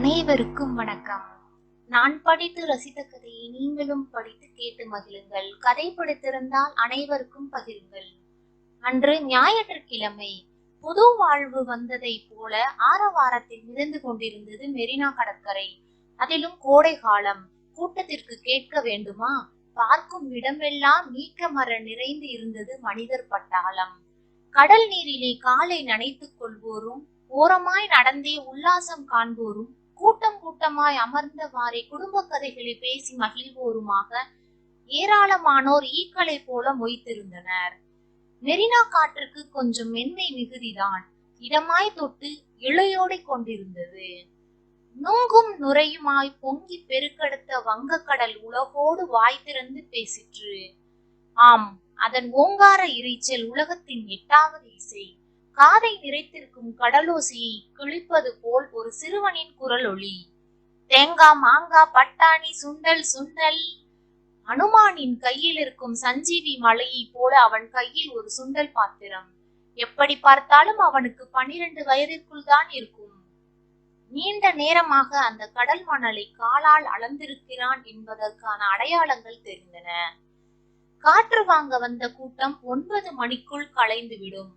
அனைவருக்கும் வணக்கம். நான் படித்து ரசித்த கதையை நீங்களும் படித்து கேட்டு மகிழுங்கள். கதை பிடித்திருந்தால் அனைவருக்கும் பகிருங்கள். அன்று ஞாயிற்றுக்கிழமை புது வாழ்வு வந்ததை போல ஆரவாரத்தில் மிதந்து கொண்டிருந்தது மெரினா கடற்கரை. அதிலும் கோடை காலம். கூட்டத்திற்கு கேட்க வேண்டுமா? பார்க்கும் இடமெல்லாம் நீக்க மர நிறைந்து இருந்தது மனிதர் பட்டாளம். கடல் நீரிலே காலை நனைத்துக் கொள்வோரும் ஓரமாய் நடந்தே உல்லாசம் காண்போரும் கூட்டம் கூட்டமாய் அமர்ந்தவாறே குடும்ப கதைகளை பேசி மகிழ்வோருமாக ஏராளமானோர் ஈக்களை போல மொய்த்திருந்தனர். மெரினா காற்றுக்கு கொஞ்சம் மென்மை மிகுதிதான் இடமாய் தொட்டு இழையோடி கொண்டிருந்தது. நுங்கும் நுரையுமாய் பொங்கி பெருக்கெடுத்த வங்கக்கடல் உலகோடு வாய் திறந்து பேசிற்று. ஆம் அதன் ஓங்கார இரைச்சல் உலகத்தின் எட்டாவது இசை. காதை நிறைத்திருக்கும் கடலோசையை கிழிப்பது போல் ஒரு சிறுவனின் குரல் ஒளி. தேங்காய் மாங்காய் பட்டாணி சுண்டல் சுண்டல். அனுமானின் கையில் இருக்கும் சஞ்சீவி மலையை போல அவன் கையில் ஒரு சுண்டல் பாத்திரம். எப்படி பார்த்தாலும் அவனுக்கு பனிரெண்டு வயதிற்குள் தான் இருக்கும். நீண்ட நேரமாக அந்த கடல் மணலை காலால் அளந்திருக்கிறான் என்பதற்கான அடையாளங்கள் தெரிந்தன. காற்று வாங்க வந்த கூட்டம் ஒன்பது மணிக்குள் கலைந்துவிடும்.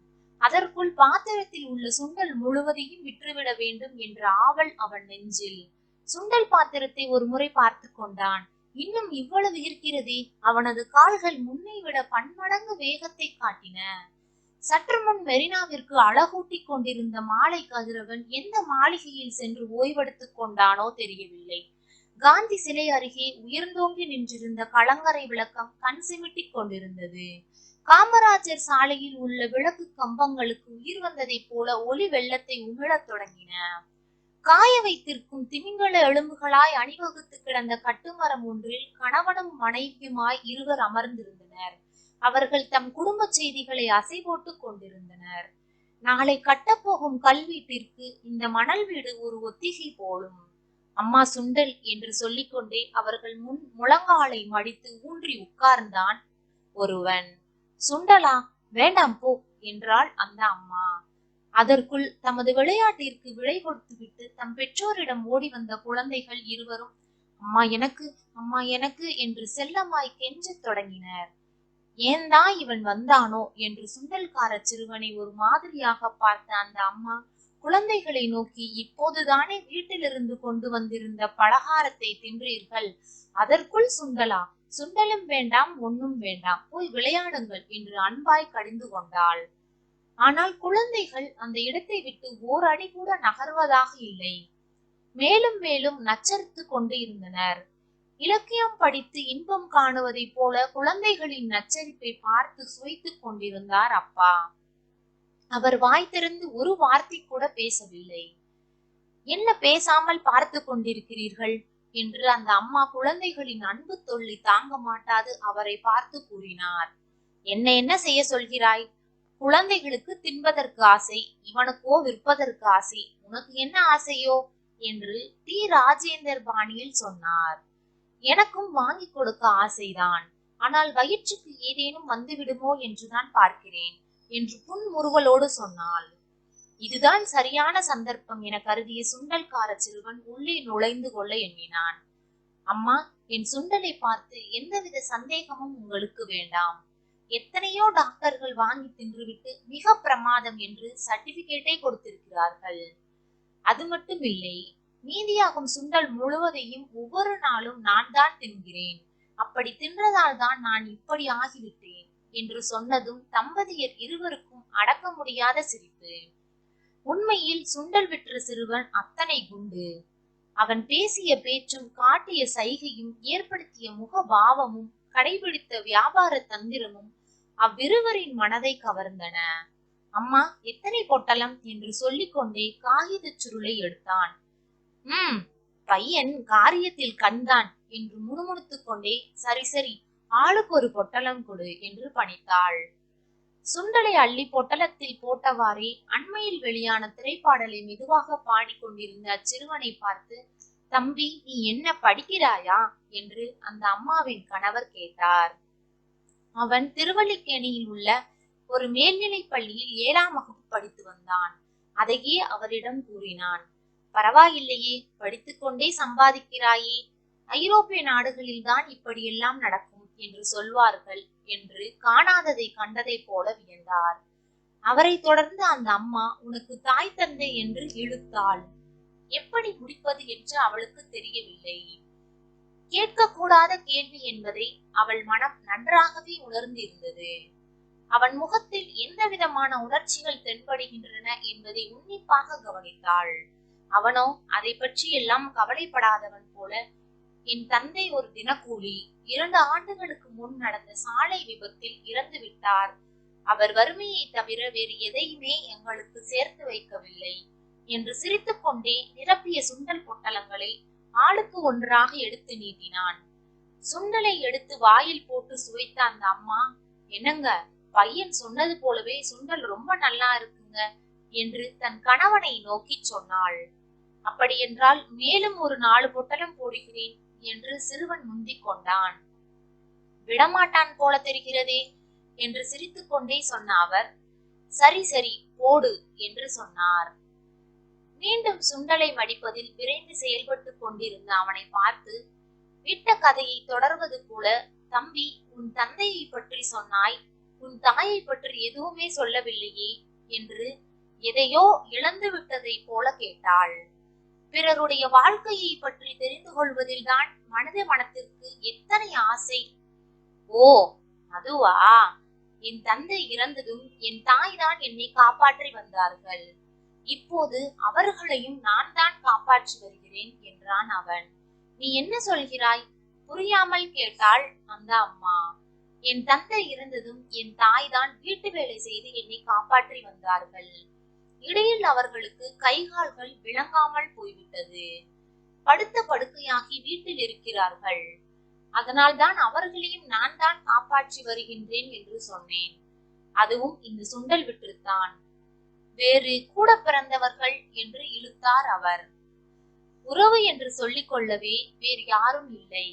அதற்குள் பாத்திரத்தில் உள்ள சுண்டல் முழுவதையும் விற்றுவிட வேண்டும் என்ற ஆவல் அவன் நெஞ்சில். சுண்டல் பாத்திரத்தை ஒரு முறை பார்த்து கொண்டான். இன்னும் இவ்வளவு இருக்கிறதே. அவனது கால்கள் முன்னை விட பன்மடங்கு வேகத்தை காட்டின. சற்று முன் மெரினாவிற்கு அழகூட்டி கொண்டிருந்த மாலை கதிரவன் எந்த மாளிகையில் சென்று ஓய்வெடுத்துக் கொண்டானோ தெரியவில்லை. காந்தி சிலை அருகே உயர்ந்தோங்கி நின்றிருந்த கலங்கரை விளக்கம் கண் சிமிட்டிக் கொண்டிருந்தது. காமராஜர் சாலையில் உள்ள விளக்கு கம்பங்களுக்கு உயிர் வந்ததைப் போல ஒளி வெள்ளத்தை உமிழத் தொடங்கின. காய வைத்திருக்கும் திமிங்கல எலும்புகளாய் அணிவகுத்து கிடந்த கட்டுமரம் ஒன்றில் கணவனும் மனைவியுமாய் இருவர் அமர்ந்திருந்தனர். அவர்கள் தம் குடும்ப செய்திகளை அசை போட்டுக் கொண்டிருந்தனர். நாளை கட்டப்போகும் கல்வீட்டிற்கு இந்த மணல் வீடு ஒரு ஒத்திகை போலும். அம்மா சுண்டல் என்று சொல்லிக்கொண்டே அவர்கள் முன் முழங்காலை மடித்து ஊன்றி உட்கார்ந்தான் ஒருவன். சுண்டலா வேண்டாம் போ என்றாள் அந்த அம்மா. அதற்குள் தமது விளையாட்டிற்கு விடை கொடுத்துவிட்டு தம் பெற்றோரிடம் ஓடி வந்த குழந்தைகள் இருவரும் அம்மா எனக்கு அம்மா எனக்கு என்று செல்லமாய் கெஞ்சத் தொடங்கினர். ஏன்தான் இவன் வந்தானோ? என்று சுண்டல்கார சிறுவனை ஒரு மாதிரியாக பார்த்த அந்த அம்மா குழந்தைகளை நோக்கி இப்போதுதானே வீட்டிலிருந்து கொண்டு வந்திருந்த பலகாரத்தை தின்றீர்கள் அதற்குள் சுண்டலா? சுண்டலும் வேண்டாம் ஒன்னும் வேண்டாம். போய் விளையாடுங்கள் என்று அன்பாய் கடிந்து கொண்டாள். ஆனால் குழந்தைகள் அந்த இடத்தை விட்டு ஓர் அடி கூட நகர்வதாக இல்லை. மேலும் மேலும் நச்சரித்து கொண்டு இருந்தனர் இலக்கியம் படித்து இன்பம் காணுவதைப் போல குழந்தைகளின் நச்சரிப்பை பார்த்து சுவைத்துக் கொண்டிருந்தார் அப்பா. அவர் வாய் திறந்து ஒரு வார்த்தை கூட பேசவில்லை. என்ன பேசாமல் பார்த்து கொண்டிருக்கிறீர்கள்? என்று அந்த அம்மா குழந்தைகளின் அன்பு தொல்லை தாங்க மாட்டாது அவரை பார்த்து கூறினார். என்ன என்ன செய்ய சொல்கிறாய்? குழந்தைகளுக்கு தின்பதற்கு ஆசை இவனுக்கோ விற்பதற்கு ஆசை உனக்கு என்ன ஆசையோ? என்று டி. ராஜேந்தர் பாணியில் சொன்னார். எனக்கும் வாங்கி கொடுக்க ஆசைதான். ஆனால் வயிற்றுக்கு ஏதேனும் வந்துவிடுமோ என்றுதான் பார்க்கிறேன் என்று புன்முறுவலோடு சொன்னாள். இதுதான் சரியான சந்தர்ப்பம் என கருதிய சுண்டல்கார சிறுவன் உள்ளே நுழைந்து கொள்ள எண்ணினான். அம்மா என் சுண்டலை பார்த்து எந்தவித சந்தேகமும் உங்களுக்கு வேண்டாம். எத்தனையோ டாக்டர்கள் வாங்கி தின்றுவிட்டு மிக பிரமாதம் என்று சர்டிபிகேட்டை கொடுத்திருக்கிறார்கள். அது மட்டும் இல்லை மீதியாகும் சுண்டல் முழுவதையும் ஒவ்வொரு நாளும் நான் தான் தின்கிறேன். அப்படி தின்றதால் தான் நான் இப்படி ஆகிவிட்டேன் என்று சொன்னதும் தம்பதியர் இருவருக்கும் அடக்க முடியாத சிரிப்பு. உண்மையில் சுண்டல் விற்ற சிறுவன் அத்தனை குண்டு. அவன் பேசிய பேச்சும் காட்டிய சைகையும் ஏற்படுத்திய முகபாவமும் கடைபிடித்த வியாபார தந்திரமும் அவ்விருவரின் மனதை கவர்ந்தன. அம்மா எத்தனை பொட்டலம்? என்று சொல்லிக்கொண்டே காகிதச் சுருளை எடுத்தான். உம் பையன் காரியத்தில் கண்தான் என்று முணுமுணுத்துக் கொண்டே சரி சரி ஆளுக்கு ஒரு பொட்டலம் கொடு என்று பணித்தாள். சுண்டலை அள்ளி பொட்டலத்தில் போட்டவாறே அண்மையில் வெளியான திரைப்பாடலை மெதுவாக பாடிக்கொண்டிருந்த அச்சிறுவனை பார்த்து தம்பி நீ என்ன படிக்கிறாயா? என்று அந்த அம்மாவின் கணவர் கேட்டார். அவன் திருவல்லிக்கேணியில் உள்ள ஒரு மேல்நிலைப் பள்ளியில் ஏழாம் வகுப்பு படித்து வந்தான். அதையே அவரிடம் கூறினான் பரவாயில்லையே படித்துக்கொண்டே சம்பாதிக்கிறாயே. ஐரோப்பிய நாடுகளில்தான் இப்படியெல்லாம் நடக்கும் என்று சொல்வார்கள். என்று காணாததை கண்டதை போல வியந்தார். அவரை தொடர்ந்து அந்த அம்மா உனக்கு தாய் தந்தை என்று இழுத்தாள். எப்படி முடிப்பது? என்று அவளுக்கு தெரியவில்லை. கேட்கக்கூடாத கேள்வி என்பதை அவள் மனம் நன்றாகவே உணர்ந்திருந்தது. அவன் முகத்தில் எந்த விதமான உணர்ச்சிகள் தென்படுகின்றன என்பதை உன்னிப்பாக கவனித்தாள். அவனோ அதை பற்றி எல்லாம் கவலைப்படாதவன் போல என் தந்தை ஒரு தினக்கூலி இரண்டு ஆண்டுகளுக்கு முன் நடந்த சாலை விபத்தில் இறந்து விட்டார். அவர் வறுமையை தவிர வேறு எதையுமே எங்களுக்கு சேர்த்து வைக்கவில்லை என்று சிரித்துக்கொண்டே நிரப்பிய சுண்டல் பொட்டலங்களை ஆளுக்கு ஒன்றாக எடுத்து நீட்டினான். சுண்டலை எடுத்து வாயில் போட்டு சுவைத்த அந்த அம்மா என்னங்க பையன் சொன்னது போலவே சுண்டல் ரொம்ப நல்லா இருக்குங்க என்று தன் கணவனை நோக்கி சொன்னாள். அப்படியென்றால் மேலும் ஒரு நாலு பொட்டலம் போடுகிறேன். என்று சிறுவன் முந்திக் கொண்டான். விடமாட்டான் போல தெரிகிறதே? என்று சிரித்துக்கொண்டே சொன்ன அவர் சரி சரி போடு என்று சொன்னார். மீண்டும் சுண்டலை மடிப்பதில் விரைந்து செயல்பட்டுக் கொண்டிருந்த அவனை பார்த்து விட்ட கதையை தொடர்வது போல தம்பி உன் தந்தையை பற்றி சொன்னாய் உன் தாயை பற்றி எதுவுமே சொல்லவில்லையே? என்று எதையோ இழந்து விட்டதை போல கேட்டாள். பிறருடைய வாழ்க்கையை பற்றி தெரிந்து கொள்வதில் தான் மனத மனத்திற்கு எத்தனை ஆசை? ஓ அதுவா? என் தந்தை இறந்ததும் என் தாய் தான் என்னை காப்பாற்றி வந்தார்கள். இப்போது அவர்களையும் நான் தான் காப்பாற்றி வருகிறேன் என்றான் அவன். நீ என்ன சொல்கிறாய்? புரியாமல் கேட்டாள் அந்த அம்மா. என் தந்தை இருந்ததும் என் தாய் தான் வீட்டு வேலை செய்து என்னை காப்பாற்றி வந்தார்கள். இடையில் அவர்களுக்கு கைகால்கள் விளங்காமல் போய்விட்டது. படுத்த படுக்கையாகி வீட்டில் இருக்கிறார்கள். அதனால் தான் அவர்களையும் நான் தான் காப்பாற்றி வருகின்றேன் என்று சொன்னேன். அதுவும் இந்த சுண்டல் விட்டுத்தான் வேறு கூட பிறந்தவர்கள் என்று இழுத்தார் அவர். உறவு என்று சொல்லிக் கொள்ளவே வேறு யாரும் இல்லை.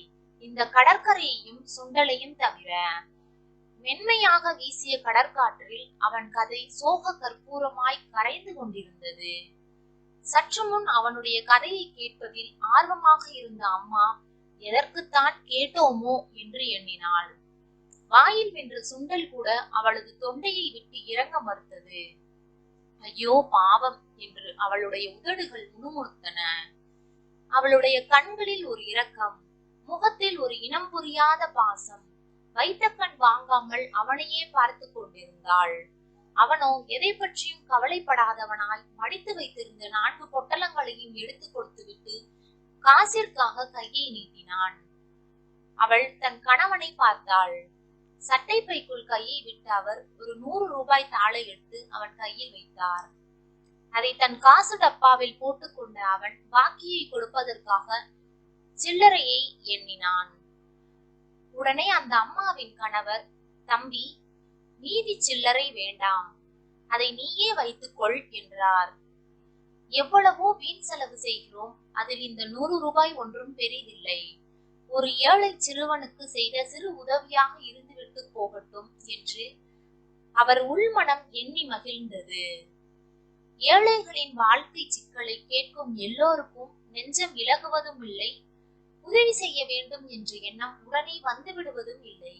இந்த கடற்கரையையும் சுண்டலையும் தவிர மென்மையாக வீசிய கடற்காற்றில் அவன் கதை சோக கற்பூரமாய் கரைந்து கொண்டிருந்தது. சற்று முன் அவனுடைய கதையை கேட்பதில் ஆர்வமாக இருந்த அம்மா எதற்குத்தான் கேட்டோமோ? என்று எண்ணினாள். வாயில் வென்ற சுண்டல் கூட அவளது தொண்டையை விட்டு இறங்க மறுத்தது. ஐயோ பாவம் என்று அவளுடைய உதடுகள் முணுமுணுத்தன. அவளுடைய கண்களில் ஒரு இரக்கம் முகத்தில் ஒரு இனம் புரியாத பாசம் வைத்த கண் வாங்காமல் அவனையே பார்த்து கொண்டிருந்தாள். அவனோ எதை பற்றியும் கவலைப்படாதவனாய் மடித்து வைத்திருந்த நான்கு பொட்டலங்களையும் எடுத்து கொடுத்துவிட்டு காசிற்காக கையை நீட்டினான். அவள் தன் கணவனை பார்த்தாள். சட்டை பைக்குள் கையை விட்ட அவர் ஒரு நூறு ரூபாய் தாளை எடுத்து அவன் கையில் வைத்தார். அதை தன் காசு டப்பாவில் போட்டுக்கொண்ட அவன் பாக்கியை கொடுப்பதற்காக சில்லறையை எண்ணினான். உடனே அந்த அம்மாவின் கணவர் தம்பி மீதி சில்லறை வேண்டாம். அதை நீயே வைத்துக்கொள் என்றார். எவ்வளவோ வீண் செலவு செய்கிறோம். அதில் இந்த நூறு ரூபாய் ஒன்றும் பெரிதில்லை. ஒரு ஏழை சிறுவனுக்கு செய்த சிறு உதவியாக இருந்துவிட்டு போகட்டும் என்று அவர் உள்மனம் எண்ணி மகிழ்ந்தது. ஏழைகளின் வாழ்க்கை சிக்கலை கேட்கும் எல்லோருக்கும் நெஞ்சம் இலகுவதும் இல்லை உதவி செய்ய வேண்டும் என்ற எண்ணம் உடனே வந்து விடுவதும் இல்லை.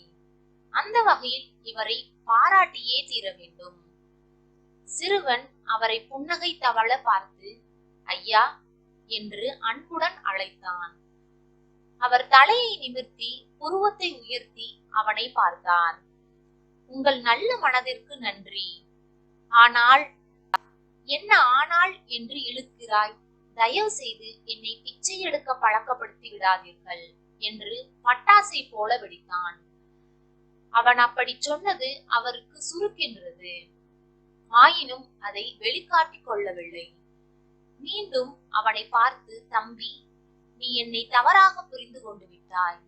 அந்த வகையில் இவரை பாராட்டியே தீர வேண்டும். சிறுவன் அவரை புன்னகை தவள பார்த்து ஐயா என்று அன்புடன் அழைத்தான். அவர் தலையை நிமிர்த்தி புருவத்தை உயர்த்தி அவனை பார்த்தார். உங்கள் நல்ல மனதிற்கு நன்றி. ஆனால் என்ன ஆனால் என்று இழுக்கிறாய்? தயவு செய்து என்னை பிச்சை எடுக்க பழக்கப்படுத்தி விடாதீர்கள் என்று பட்டாசை போல வெடித்தான். அவன் அப்படி சொன்னது அவருக்கு சுருக்கின்றது. ஆயினும் அதை வெளிக்காட்டிக் கொள்ளவில்லை. மீண்டும் அவனை பார்த்து தம்பி நீ என்னை தவறாக புரிந்து கொண்டு விட்டாய்.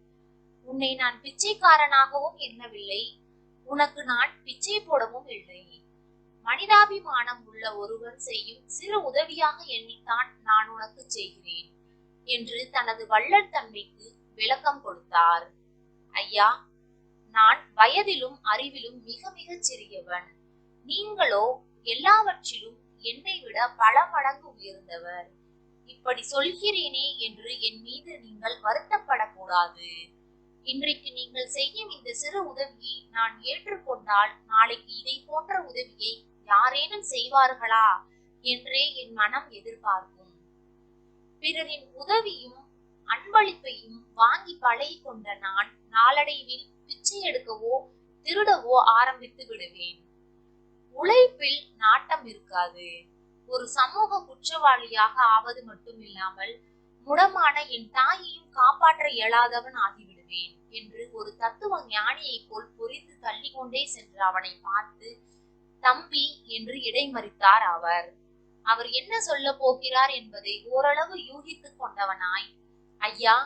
உன்னை நான் பிச்சைக்காரனாகவும் எண்ணவில்லை. உனக்கு நான் பிச்சை போடவும் இல்லை. மனிதாபிமானம் உள்ள ஒருவர் செய்யும் சிறு உதவியாக எண்ணித்தான் நான் உனக்கு செய்கிறேன் என்று தனது வள்ளல் தன்மைக்கு விளக்கம் கொடுத்தார். ஐயா நான் வயதிலும் அறிவிலும் மிக மிகச் சிறியவன். நீங்களோ எல்லாவற்றிலும் என்னை விட பல மடங்கு உயர்ந்தவர். இப்படி சொல்கிறேனே என்று என் மீது நீங்கள் வருத்தப்படக்கூடாது. இன்றைக்கு நீங்கள் செய்யும் இந்த சிறு உதவியை நான் ஏற்றுக்கொண்டால் நாளைக்கு இதை போன்ற உதவியை யாரேனும் செய்வார்களா என்றே என் மனம் எதிர்பார்க்கும். பிறரின் உதவியும் அன்பளிப்பையும் வாங்கி பழகி கொண்ட நான் நாளடைவில் பிச்சை எடுக்கவோ திருடவோ ஆரம்பித்து விடுவேன். உழைப்பில் நாட்டம் இருக்காது. ஒரு சமூக குற்றவாளியாக ஆவது மட்டுமில்லாமல் முடமான என் தாயையும் காப்பாற்ற இயலாதவன் ஆகிவிடுவேன் என்று ஒரு தத்துவ ஞானியை போல் பொறித்து தள்ளிக்கொண்டே சென்று அவனை பார்த்து தம்பி என்று இடைமறித்தார் அவர். அவர் என்ன சொல்ல போகிறார் என்பதை ஓரளவு யூகித்துக் கொண்டவனாய். ஐயா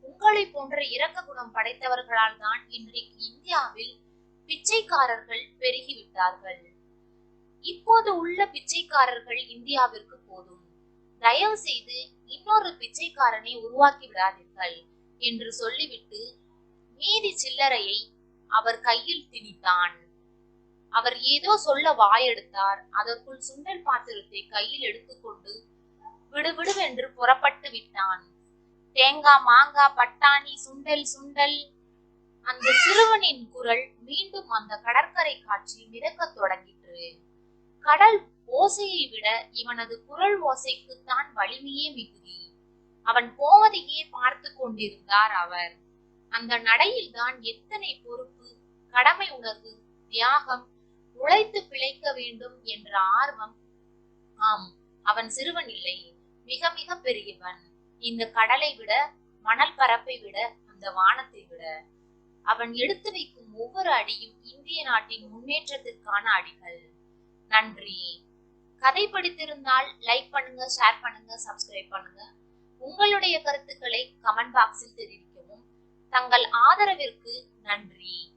உங்களை போன்ற இரக்க குணம் படைத்தவர்களால் தான் இன்றைக்கு இந்தியாவில் பிச்சைக்காரர்கள் பெருகிவிட்டார்கள். இப்போது உள்ள பிச்சைக்காரர்கள் இந்தியாவிற்கு போதும். தயவு செய்து இன்னொரு பிச்சைக்காரனை உருவாக்கி விடாதீர்கள் என்று சொல்லிவிட்டு மீதி சில்லறையை அவர் கையில் திணித்தான். அவர் ஏதோ சொல்ல வாயெடுத்தார். அதற்குள் சுண்டல் பாத்திரத்தை கையில் எடுத்துக்கொண்டு விடுவிடுவென்று புறப்பட்டு விட்டான். தேங்காய் மாங்காய் பட்டாணி சுண்டல் சுண்டல். அந்த சிறுவனின் குரல் மீண்டும் அந்த கடற்கரை காட்சி மிதக்கத் தொடங்கிற்று. கடல் ஓசையை விட இவனது குரல் ஓசைக்குத்தான் வலிமையே மிகுதி. அவன் போவதையே பார்த்து கொண்டிருந்தார் அவர். அந்த நடையில் தான் எத்தனை பொறுப்பு கடமை உணர்வு தியாகம் உழைத்து பிழைக்க வேண்டும் என்ற ஆர்வம் ஆம் அவன் சிறுவன் இல்லை. மிக மிக பெரியவன். இந்த கடலை விட மணல் பரப்பை விட அந்த வானத்தை விட. அவன் எடுத்து வைக்கும் ஒவ்வொரு அடியும் இந்திய நாட்டின் முன்னேற்றத்திற்கான அடிகள். நன்றி. கதை படித்திருந்தால் லைக் பண்ணுங்க ஷேர் பண்ணுங்க சப்ஸ்கிரைப் பண்ணுங்க. உங்களுடைய கருத்துக்களை கமெண்ட் பாக்ஸில் தெரிவிக்கவும். தங்கள் ஆதரவிற்கு நன்றி.